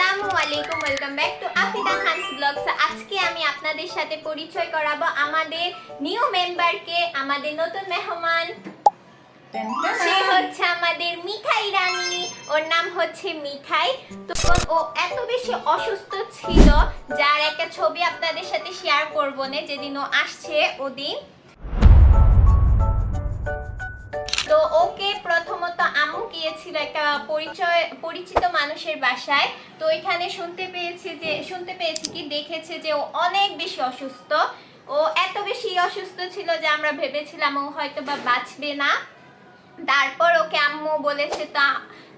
আসসালামু আলাইকুম welcome back to Afida Khan's blogs আজকে আমি আপনাদের সাথে পরিচয় করাবো আমাদের নিউ মেম্বারকে আমাদের নতুন মেহমান। সে হচ্ছে আমাদের মিঠাই রানী। ওর নাম হচ্ছে মিঠাই। তো ও এত বেশি অসুস্থ ছিল, যার একটা ছবি আপনাদের সাথে শেয়ার করব না, যেদিন ও আসছে ওদিন। তো ওকে প্রথমত আম্মু গিয়েছিল একটা পরিচয়, পরিচিত মানুষের বাসায়। তো এখানে শুনতে পেয়েছি যে, শুনতে পেয়েছি কি? দেখেছে যে ও অনেক বেশি অসুস্থ। ও এত বেশি অসুস্থ ছিল যে আমরা ভেবেছিলাম ও হয়তো বা বাঁচবে না। তারপর ওকে আম্মু বলেছে, তা,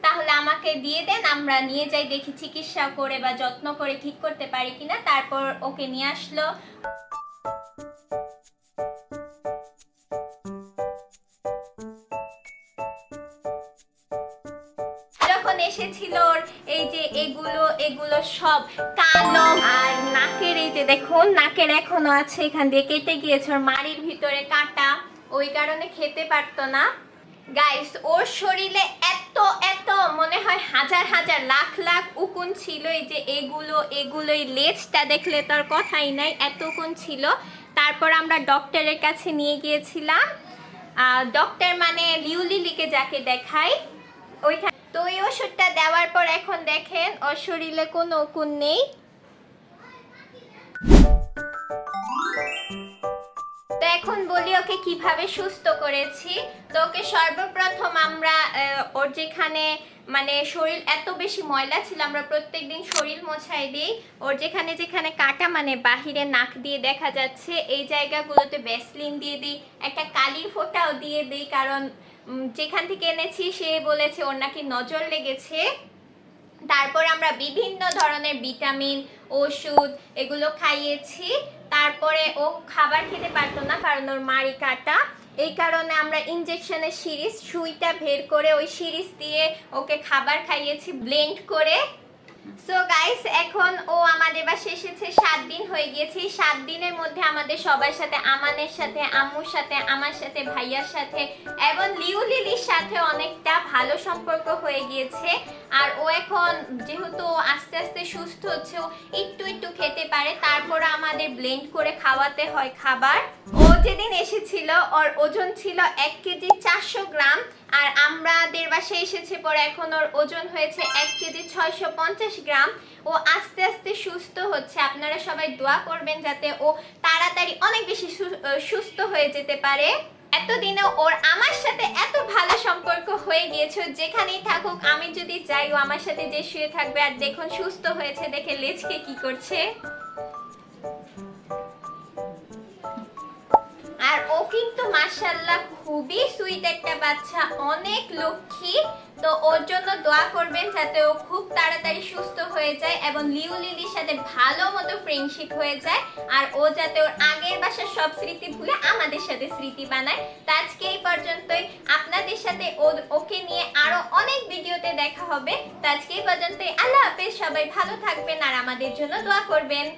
তাহলে আমাকে দিয়ে দেন, আমরা নিয়ে যাই, দেখি চিকিৎসা করে বা যত্ন করে ঠিক করতে পারি কিনা। তারপর ওকে নিয়ে আসলো। এসেছিল এই যে এগুলো এগুলো সব কালো আর নাকের এই যে দেখুন, নাকের এখনও আছে, এখান দিয়ে কেটে গিয়েছে ওর মাড়ির ভিতরে কাটা। ওই কারণে খেতে পারতো না। গাইস ওর শরীরে এত এত মনে হয় হাজার হাজার লাখ লাখ উকুন ছিল। এই যে এগুলো এগুলো এই লেজটা দেখলে তার কথাই নাই, এত উকুন ছিল। তারপর আমরা ডক্টরের কাছে নিয়ে গিয়েছিলাম। ডক্টর মানে লিউলিলিকে যাকে দেখাই ওইখানে তো ওই ওষুধটা দেওয়ার পর এখন দেখেন ওর শরীরে কোনো উকুন নেই। এখন বলি ওকে কীভাবে সুস্থ করেছি। তো ওকে সর্বপ্রথম আমরা ওর যেখানে মানে শরীর এত বেশি ময়লা ছিল, আমরা প্রত্যেকদিন শরীর মোছাই দিই। ওর যেখানে যেখানে কাটা মানে বাহিরে নাক দিয়ে দেখা যাচ্ছে, এই জায়গাগুলোতে ভ্যাসলিন দিয়ে দিই, একটা কালির ফোঁটাও দিয়ে দিই, কারণ যেখান থেকে এনেছি সে বলেছে ওর নাকি নজর লেগেছে। তারপর আমরা বিভিন্ন ধরনের ভিটামিন, ওষুধ এগুলো খাইয়েছি। তারপরে ও খাবার খেতে পারতো না কারণ ওর মারি কাটা। এই কারণে আমরা ইঞ্জেকশনের সিরিজ, সুইটা বের করে ওই সিরিজ দিয়ে ওকে খাবার খাইয়েছি, ব্লেন্ড করে। সো গাইস এখন ও আমাদের বাসে এসেছে। সাত দিন হয়ে গিয়েছে। সাত দিনের মধ্যে আমাদের সবার সাথে, আমানের সাথে, আম্মুর সাথে, আমার সাথে, ভাইয়ার সাথে এবং লিউ লিলির সাথে অনেকটা ভালো সম্পর্ক হয়ে গিয়েছে। আর ও এখন যেহেতু আস্তে আস্তে সুস্থ হচ্ছে, ও একটু একটু খেতে পারে। তারপর আমাদের ব্লেন্ড করে খাওয়াতে হয় খাবার। ও যেদিন এসেছিল, ওর ওজন ছিল এক কেজি চারশো গ্রাম। আর এসেছে পরে এখন ওর ওজন হয়েছে এক কেজি ছয়শো পঞ্চাশ গ্রাম। ও আস্তে আস্তে সুস্থ হচ্ছে। আপনারা সবাই দোয়া করবেন যাতে ও তাড়াতাড়ি অনেক বেশি সু- সুস্থ হয়ে যেতে পারে। এতদিনে ওর আমার সাথে এত ভালো সম্পর্ক হয়ে গিয়েছে। যেখানেই থাকুক, আমি যদি যাই, ও আমার সাথে যে শুয়ে থাকবে, আর দেখুন সুস্থ হয়েছে দেখে লেজকে কি করছে। আর ও কিন্তু মাশাল্লাহ খুবই সুইট একটা বাচ্চা, অনেক লক্ষ্মী। তো ওর জন্য দোয়া করবেন যাতে ও খুব তাড়াতাড়ি সুস্থ হয়ে যায় এবং লিউ লিলির সাথে ভালো মতো ফ্রেন্ডশিপ হয়ে যায়। আর ও যাতে ওর আগের বাসার সব স্মৃতি ভুলে আমাদের সাথে স্মৃতি বানায়। তো আজকে এই পর্যন্তই। আপনাদের সাথে ও- ওকে নিয়ে আরও অনেক ভিডিওতে দেখা হবে। তো আজকে এই পর্যন্তই। আল্লাহ হাফেজ, সবাই ভালো থাকবেন আর আমাদের জন্য দোয়া করবেন।